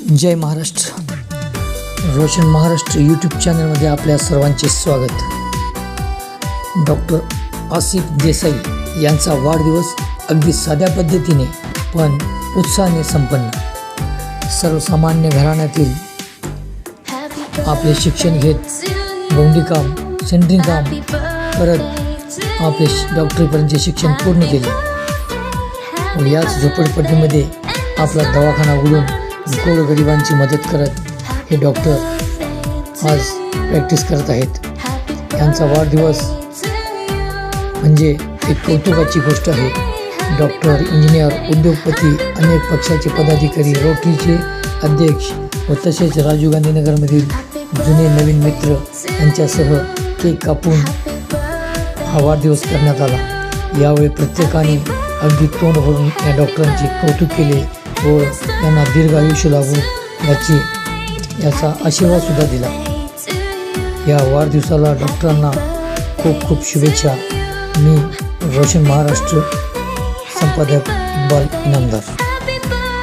जय Maharashtra. Roshan Maharashtra YouTube चॅनलमध्ये आपल्या सर्वांचे स्वागत. डॉक्टर आसिफ देसाई यांचा वाढदिवस अगदी साध्या पद्धतीने पण उत्साहाने संपन्न. सर्वसामान्य घराण्यातील आपले शिक्षण घेत गोंडीकाम सेंट्रिंग काम परत आपले डॉक्टरीपर्यंतचे शिक्षण पूर्ण केले. व याच झोपडपट्टीमध्ये आपला दवाखाना उघडून गोरगरिबांची मदत करत हे डॉक्टर आज प्रॅक्टिस करत आहेत. त्यांचा वाढदिवस म्हणजे एक कौतुकाची गोष्ट आहे. डॉक्टर इंजिनियर उद्योगपती अनेक पक्षाचे पदाधिकारी रोटरीचे अध्यक्ष व तसेच राजीव गांधीनगरमधील जुने नवीन मित्र यांच्यासह केक कापून हा वाढदिवस करण्यात आला. यावेळी प्रत्येकाने अगदी तोंड भरून या डॉक्टरांचे कौतुक केले. व त्यांना दीर्घ आयुष्य याची याचा आशीर्वादसुद्धा दिला. या वाढदिवसाला डॉक्टरांना खूप खूप शुभेच्छा. मी रोशन महाराष्ट्र संपादक इक्बाल इनामदार